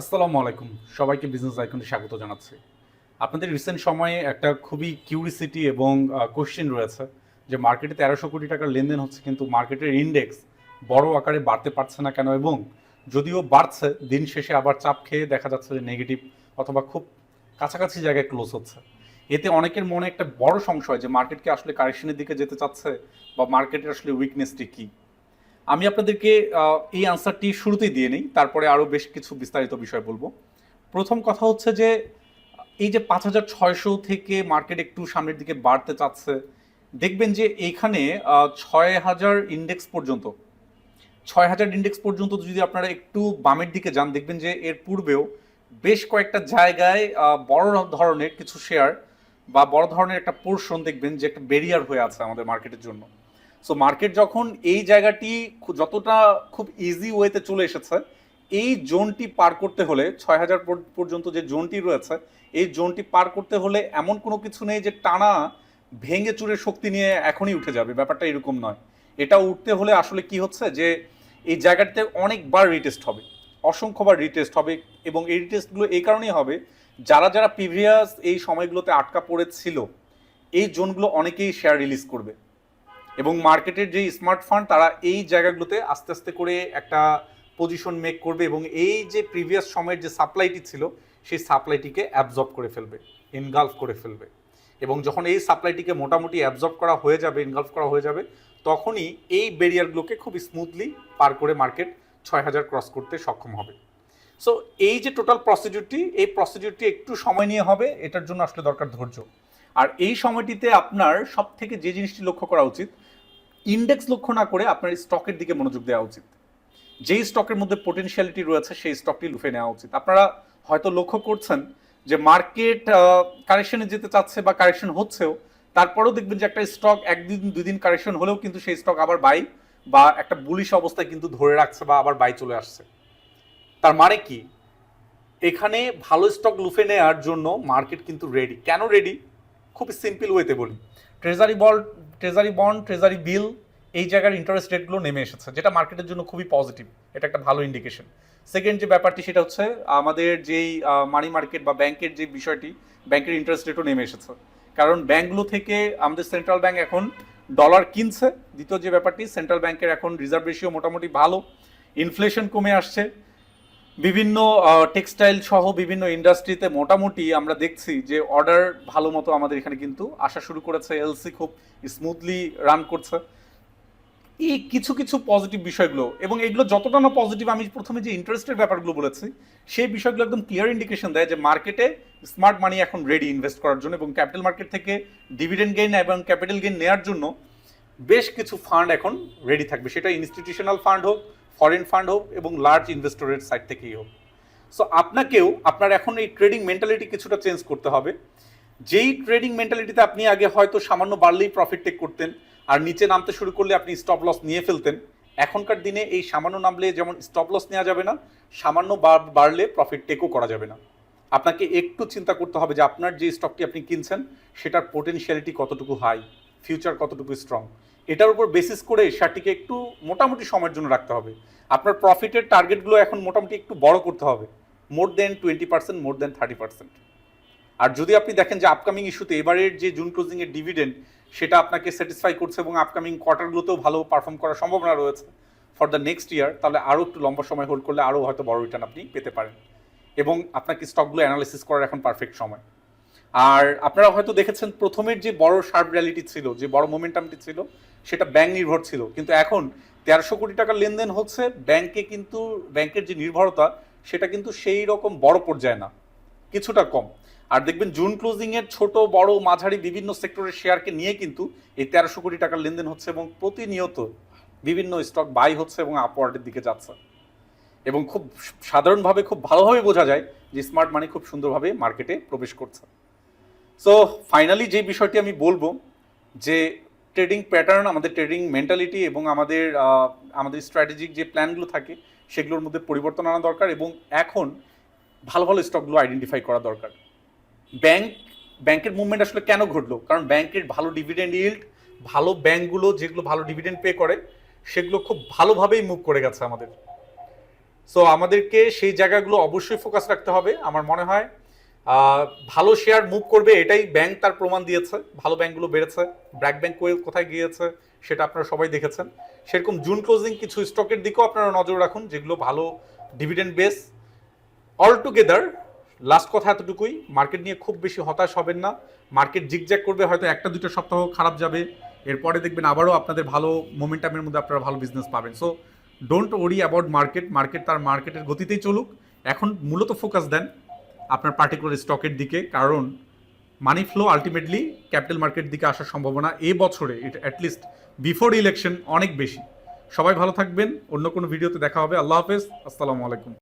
আসসালামু আলাইকুম। সবাইকে বিজনেস আইকনে স্বাগত জানাচ্ছি। আপনাদের রিসেন্ট সময়ে একটা খুবই কিউরিসিটি এবং কোশ্চেন রয়েছে যে মার্কেটে তেরোশো কোটি টাকার লেনদেন হচ্ছে, কিন্তু মার্কেটের ইন্ডেক্স বড় আকারে বাড়তে পারছে না কেন? এবং যদিও বাড়ছে, দিন শেষে আবার চাপ খেয়ে দেখা যাচ্ছে যে নেগেটিভ অথবা খুব কাছাকাছি জায়গায় ক্লোজ হচ্ছে। এতে অনেকের মনে একটা বড় সংশয় যে মার্কেটকে আসলে কারেকশনের দিকে যেতে চাচ্ছে বা মার্কেটের আসলে উইকনেসটি কী? আমি আপনাদেরকে এই আনসারটি শুরুতেই দিয়ে নিই, তারপরে আরও বেশ কিছু বিস্তারিত বিষয় বলব। প্রথম কথা হচ্ছে যে, এই যে পাঁচ হাজার ছয়শো থেকে মার্কেট একটু সামনের দিকে বাড়তে চাচ্ছে, দেখবেন যে এইখানে ছয় হাজার ইন্ডেক্স পর্যন্ত, ছয় হাজার ইন্ডেক্স পর্যন্ত যদি আপনারা একটু বামের দিকে যান, দেখবেন যে এর পূর্বেও বেশ কয়েকটা জায়গায় বড় ধরনের কিছু শেয়ার বা বড় ধরনের একটা পোর্শন দেখবেন যে একটা বেরিয়ার হয়ে আছে আমাদের মার্কেটের জন্য। সো মার্কেট যখন এই জায়গাটি যতটা খুব ইজি ওয়েতে চলে এসেছে, এই জোনটি পার করতে হলে, ছয় হাজার পর্যন্ত যে জোনটি রয়েছে, এই জোনটি পার করতে হলে এমন কোনো কিছু নেই যে টানা ভেঙে চুরে শক্তি নিয়ে এখনই উঠে যাবে। ব্যাপারটা এরকম নয়। এটা উঠতে হলে আসলে কি হচ্ছে যে, এই জায়গাটিতে অনেকবার রিটেস্ট হবে, অসংখ্যবার রিটেস্ট হবে এবং এই রিটেস্টগুলো এই কারণেই হবে, যারা যারা প্রিভিয়াস এই সময়গুলোতে আটকা পড়েছিল, এই জোনগুলো অনেকেই শেয়ার রিলিজ করবে। এবং মার্কেটের যে স্মার্ট ফান্ড তারা এই জায়গাগুলোতে আস্তে আস্তে করে একটা পজিশন মেক করবে এবং এই যে প্রিভিয়াস সময়ের যে সাপ্লাইটি ছিল, সেই সাপ্লাইটিকে অ্যাবজর্ব করে ফেলবে ইনগালফ করে ফেলবে। এবং যখন এই সাপ্লাইটিকে মোটামুটি অ্যাবজর্ব করা হয়ে যাবে ইনগালফ করা হয়ে যাবে, তখনই এই ব্যারিয়ারগুলোকে খুব স্মুথলি পার করে মার্কেট ছয় হাজার ক্রস করতে সক্ষম হবে। সো এই যে টোটাল প্রসিডিউরটি এই প্রসিডিউরটি একটু সময় নিয়ে হবে, এটার জন্য আসলে দরকার ধৈর্য। আর এই সময়টিতে আপনার সব থেকে যে জিনিসটি লক্ষ্য করা উচিত ইন্ডেক্স লক্ষ্য না করে আপনার স্টকের দিকে মনোযোগ দেওয়া উচিত। যেই স্টকের মধ্যে পোটেনশিয়ালিটি রয়েছে, সেই স্টকটি লুফে নেওয়া উচিত। আপনারা হয়তো লক্ষ্য করছেন যে মার্কেট কারেকশনে যেতে চাচ্ছে বা কারেকশন হচ্ছেও, তারপরেও দেখবেন যে একটা স্টক একদিন দুই দিন কারেকশন হলেও কিন্তু সেই স্টক আবার বাই বা একটা বুলিশ অবস্থায় কিন্তু ধরে রাখছে বা আবার বাই চলে আসছে। তার মানে কি? এখানে ভালো স্টক লুফে নেওয়ার জন্য মার্কেট কিন্তু রেডি কেন রেডি খুব সিম্পল ওয়েতে বলি। ট্রেজারি বল ট্রেজারি বন্ড ট্রেজারি বিল এই জায়গার ইন্টারেস্ট রেটগুলো নেমে এসেছে, যেটা মার্কেটের জন্য খুবই পজিটিভ এটা একটা ভালো ইন্ডিকেশন সেকেন্ড যে ব্যাপারটি, সেটা হচ্ছে আমাদের যেই মানি মার্কেট বা ব্যাংকের যে বিষয়টি ব্যাংকের ইন্টারেস্ট রেটও নেমে এসেছে। কারণ ব্যাংকগুলো থেকে আমাদের সেন্ট্রাল ব্যাংক এখন ডলার কিনছে। দ্বিতীয় যে ব্যাপারটি সেন্ট্রাল ব্যাংকের এখন রিজার্ভ রেশিও মোটামুটি ভালো ইনফ্লেশন কমে আসছে। বিভিন্ন টেক্সটাইল সহ বিভিন্ন ইন্ডাস্ট্রিতে মোটামুটি আমরা দেখছি যে অর্ডার ভালো মতো আমাদের এখানে কিন্তু আসা শুরু করেছে। এলসি খুব স্মুথলি রান করছে। এই কিছু কিছু পজিটিভ বিষয়গুলো এবং এগুলো যতটা না পজিটিভ আমি প্রথমে যে ইন্টারেস্টের ব্যাপারগুলো বলেছি, সেই বিষয়গুলো একদম ক্লিয়ার ইন্ডিকেশন দেয় যে মার্কেটে স্মার্ট মানি এখন রেডি ইনভেস্ট করার জন্য এবং ক্যাপিটাল মার্কেট থেকে ডিভিডেন্ড গেইন এবং ক্যাপিটাল গেইন নেওয়ার জন্য বেশ কিছু ফান্ড এখন রেডি থাকবে। সেটা ইনস্টিটিউশনাল ফান্ড হোক ফরেন ফান্ড হোক এবং লার্জ ইনভেস্টরের সাইড থেকেই হোক। সো আপনাকেও, আপনার এখন এই ট্রেডিং মেন্টালিটি কিছুটা চেঞ্জ করতে হবে। যেই ট্রেডিং মেন্টালিটিতে আপনি আগে হয়তো সামান্য বাড়লেই প্রফিট টেক করতেন, আর নিচে নামতে শুরু করলে আপনি স্টপ লস নিয়ে ফেলতেন, এখনকার দিনে এই সামান্য নামলে যেমন স্টপ লস নেওয়া যাবে না, সামান্য বাড়লে প্রফিট টেকও করা যাবে না। আপনাকে একটু চিন্তা করতে হবে যে আপনার যে স্টকটি আপনি কিনছেন, সেটার পোটেনশিয়ালিটি কতটুকু হাই ফিউচার কতটুকু স্ট্রং এটার উপর বেসিস করে শেয়ারটিকে একটু মোটামুটি সময়ের জন্য রাখতে হবে। আপনার প্রফিটের টার্গেটগুলো এখন মোটামুটি একটু বড় করতে হবে। More than twenty percent more than thirty percent আর যদি আপনি দেখেন যে আপকামিং ইস্যুতে এবারের যে জুন ক্লোজিং এর ডিভিডেন্ড সেটা আপনাকে স্যাটিসফাই করছে এবং আপকামিং কোয়ার্টারগুলোতেও ভালো পারফর্ম করার সম্ভাবনা রয়েছে ফর দ্য নেক্সট ইয়ার তাহলে আরও একটু লম্বা সময় হোল্ড করলে আরও হয়তো বড় রিটার্ন আপনি পেতে পারেন। এবং আপনাকে স্টকগুলো অ্যানালাইসিস করার এখন পারফেক্ট সময়। আর আপনারা হয়তো দেখেছেন প্রথমের যে বড় শার্প র্যালিটি ছিল, যে বড় মোমেন্টামটি ছিল, সেটা ব্যাংক নির্ভর ছিল। কিন্তু এখন তেরোশো কোটি টাকার লেনদেন হচ্ছে, ব্যাংকে কিন্তু, ব্যাংকের যে নির্ভরতা, সেটা কিন্তু সেই রকম বড় পর্যায়ে না, কিছুটা কম। আর দেখবেন জুন ক্লোজিং এর ছোট, বড়, মাঝারি বিভিন্ন সেক্টরের শেয়ারকে নিয়ে কিন্তু এই তেরোশো কোটি টাকার লেনদেন হচ্ছে এবং প্রতিনিয়ত বিভিন্ন স্টক বাই হচ্ছে এবং আপওয়ার্ডের দিকে যাচ্ছে। এবং খুব সাধারণভাবে, খুব ভালোভাবে বোঝা যায় যে স্মার্ট মানি খুব সুন্দরভাবে মার্কেটে প্রবেশ করছে। সো ফাইনালি যে বিষয়টি আমি বলব, যে ট্রেডিং প্যাটার্ন আমাদের ট্রেডিং মেন্টালিটি এবং আমাদের আমাদের স্ট্র্যাটেজিক যে প্ল্যানগুলো থাকে, সেগুলোর মধ্যে পরিবর্তন আনা দরকার এবং এখন ভালো ভালো স্টকগুলো আইডেন্টিফাই করা দরকার। ব্যাংক ব্যাংকের মুভমেন্ট আসলে কেন ঘটলো? কারণ ব্যাংকের ভালো ডিভিডেন্ড ইল্ড ভালো ব্যাংকগুলো যেগুলো ভালো ডিভিডেন্ড পে করে, সেগুলো খুব ভালোভাবেই মুভ করে গেছে আমাদের। সো আমাদেরকে সেই জায়গাগুলো অবশ্যই ফোকাস রাখতে হবে। আমার মনে হয় ভালো শেয়ার মুভ করবে, এটাই ব্যাংক তার প্রমাণ দিয়েছে। ভালো ব্যাংকগুলো বেড়েছে। ব্র্যাক ব্যাংক কোথায় গিয়েছে, সেটা আপনারা সবাই দেখেছেন। সেরকম জুন ক্লোজিং কিছু স্টকের দিকেও আপনারা নজর রাখুন, যেগুলো ভালো dividend base all together last কথা এতটুকুই মার্কেট নিয়ে খুব বেশি হতাশ হবেন না। মার্কেট জিগজ্যাগ করবে, হয়তো একটা দুটো সপ্তাহ খারাপ যাবে। এরপরে দেখবেন আবারও আপনাদের ভালো মোমেন্টামের মধ্যে আপনারা ভালো বিজনেস পাবেন। So don't worry about market market তার মার্কেটের গতিতেই চলুক। এখন মূলত ফোকাস দেন। আপনার পার্টিকুলার স্টকের দিকে, কারণ money flow ultimately capital market দিকে আসার সম্ভাবনা এ বছরে অ্যাটলিস্ট বিফোর ইলেকশন অনেক বেশি। সবাই ভালো থাকবেন, অন্য কোনো ভিডিওতে দেখা হবে। আল্লাহ হাফেজ, আসসালামু আলাইকুম।